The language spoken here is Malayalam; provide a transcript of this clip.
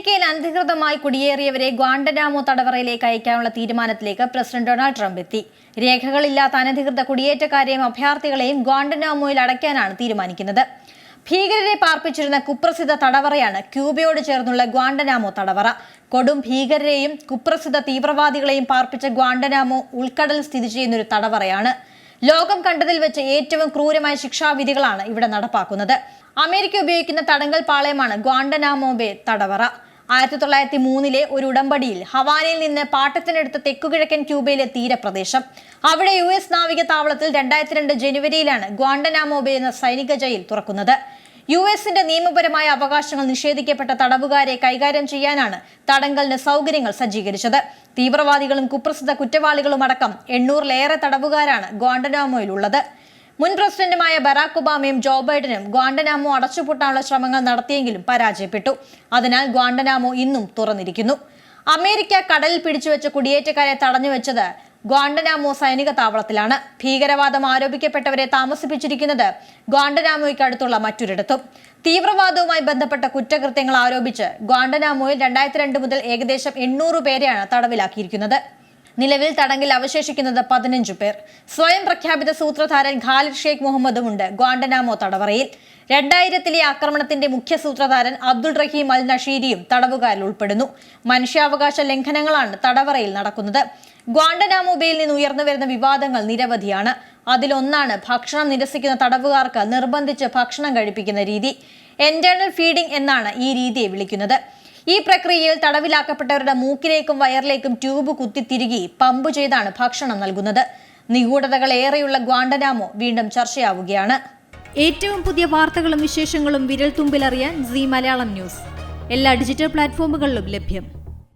അമേരിക്കയിൽ അനധികൃതമായി കുടിയേറിയവരെ ഗ്വാണ്ടനാമോ തടവറയിലേക്ക് അയക്കാനുള്ള തീരുമാനത്തിലേക്ക് പ്രസിഡന്റ് ഡൊണാൾഡ് ട്രംപ് എത്തി. രേഖകളില്ലാത്ത അനധികൃത കുടിയേറ്റക്കാരെയും അഭയാർത്ഥികളെയും ഗ്വാണ്ടനാമോയിൽ അടയ്ക്കാനാണ് തീരുമാനിക്കുന്നത്. ഭീകരരെ പാർപ്പിച്ചിരുന്ന കുപ്രസിദ്ധ തടവറയാണ് ക്യൂബയോട് ചേർന്നുള്ള ഗ്വാണ്ടനാമോ തടവറ. കൊടും ഭീകരരെയും കുപ്രസിദ്ധ തീവ്രവാദികളെയും പാർപ്പിച്ച ഗ്വാണ്ടനാമോ ഉൾക്കടൽ സ്ഥിതി ചെയ്യുന്ന ഒരു തടവറയാണ്. ലോകം കണ്ടതിൽ വെച്ച് ഏറ്റവും ക്രൂരമായ ശിക്ഷാവിധികളാണ് ഇവിടെ നടപ്പാക്കുന്നത്. അമേരിക്ക ഉപയോഗിക്കുന്ന തടങ്കൽ പാളയമാണ് ഗ്വാണ്ടനാമോ ബേ തടവറ. ആയിരത്തി തൊള്ളായിരത്തി മൂന്നിലെ ഒരു ഉടമ്പടിയിൽ ഹവാനയിൽ നിന്ന് പാട്ടത്തിനടുത്ത് തെക്കുകിഴക്കൻ ക്യൂബയിലെ തീരപ്രദേശം. അവിടെ യു എസ് നാവിക താവളത്തിൽ രണ്ടായിരത്തി രണ്ട് ജനുവരിയിലാണ് ഗ്വാണ്ടനാമോബെ എന്ന സൈനിക ജയിൽ തുറക്കുന്നത്. യു എസിന്റെ നിയമപരമായ അവകാശങ്ങൾ നിഷേധിക്കപ്പെട്ട തടവുകാരെ കൈകാര്യം ചെയ്യാനാണ് തടങ്കലിന് സൗകര്യങ്ങൾ സജ്ജീകരിച്ചത്. തീവ്രവാദികളും കുപ്രസിദ്ധ കുറ്റവാളികളും അടക്കം എണ്ണൂറിലേറെ തടവുകാരാണ് ഗ്വാണ്ടനാമോയിലുള്ളത്. മുൻ പ്രസിഡന്റുമായ ബറാക് ഒബാമയും ജോ ബൈഡനും ഗ്വാണ്ടനാമോ അടച്ചുപൂട്ടാനുള്ള ശ്രമങ്ങൾ നടത്തിയെങ്കിലും പരാജയപ്പെട്ടു. അതിനാൽ ഗ്വാണ്ടനാമോ ഇന്നും തുറന്നിരിക്കുന്നു. അമേരിക്ക കടലിൽ പിടിച്ചുവെച്ച കുടിയേറ്റക്കാരെ തടഞ്ഞുവെച്ചത് ഗ്വാണ്ടനാമോ സൈനിക താവളത്തിലാണ്. ഭീകരവാദം ആരോപിക്കപ്പെട്ടവരെ താമസിപ്പിച്ചിരിക്കുന്നത് ഗ്വാണ്ടനാമോയ്ക്ക് അടുത്തുള്ള മറ്റൊരിടത്തും. തീവ്രവാദവുമായി ബന്ധപ്പെട്ട കുറ്റകൃത്യങ്ങൾ ആരോപിച്ച് ഗ്വാണ്ടനാമോയിൽ രണ്ടായിരത്തി രണ്ട് മുതൽ ഏകദേശം എണ്ണൂറ് പേരെയാണ് തടവിലാക്കിയിരിക്കുന്നത്. നിലവിൽ തടങ്കിൽ അവശേഷിക്കുന്നത് പതിനഞ്ചു പേർ. സ്വയം പ്രഖ്യാപിത സൂത്രധാരൻ ഖാലിദ് ഷെയ്ഖ് മുഹമ്മദും ഉണ്ട് ഗ്വാണ്ടനാമോ തടവറയിൽ. രണ്ടായിരത്തിലെ ആക്രമണത്തിന്റെ മുഖ്യ സൂത്രധാരൻ അബ്ദുൾ റഹീം അൽ നഷീരിയും തടവുകാരിൽ ഉൾപ്പെടുന്നു. മനുഷ്യാവകാശ ലംഘനങ്ങളാണ് തടവറയിൽ നടക്കുന്നത്. ഗ്വാണ്ടനാമോബയിൽ നിന്ന് ഉയർന്നു വരുന്ന വിവാദങ്ങൾ നിരവധിയാണ്. അതിലൊന്നാണ് ഭക്ഷണം നിരസിക്കുന്ന തടവുകാർക്ക് നിർബന്ധിച്ച് ഭക്ഷണം കഴിപ്പിക്കുന്ന രീതി. എന്റേണൽ ഫീഡിംഗ് എന്നാണ് ഈ രീതിയെ വിളിക്കുന്നത്. ഈ പ്രക്രിയയിൽ തടവിലാക്കപ്പെട്ടവരുടെ മൂക്കിലേക്കും വയറിലേക്കും ട്യൂബ് കുത്തി തിരികെ പമ്പ് ചെയ്താണ് ഭക്ഷണം നൽകുന്നത്. നിഗൂഢതകൾ ഏറെയുള്ള ഗ്വാണ്ടനാമോ വീണ്ടും ചർച്ചയാവുകയാണ്. ഏറ്റവും പുതിയ വാർത്തകളും വിശേഷങ്ങളും വിരൽ തുമ്പിലറിയാൻ സി മലയാളം ന്യൂസ്. എല്ലാ ഡിജിറ്റൽ പ്ലാറ്റ്ഫോമുകളിലും ലഭ്യം.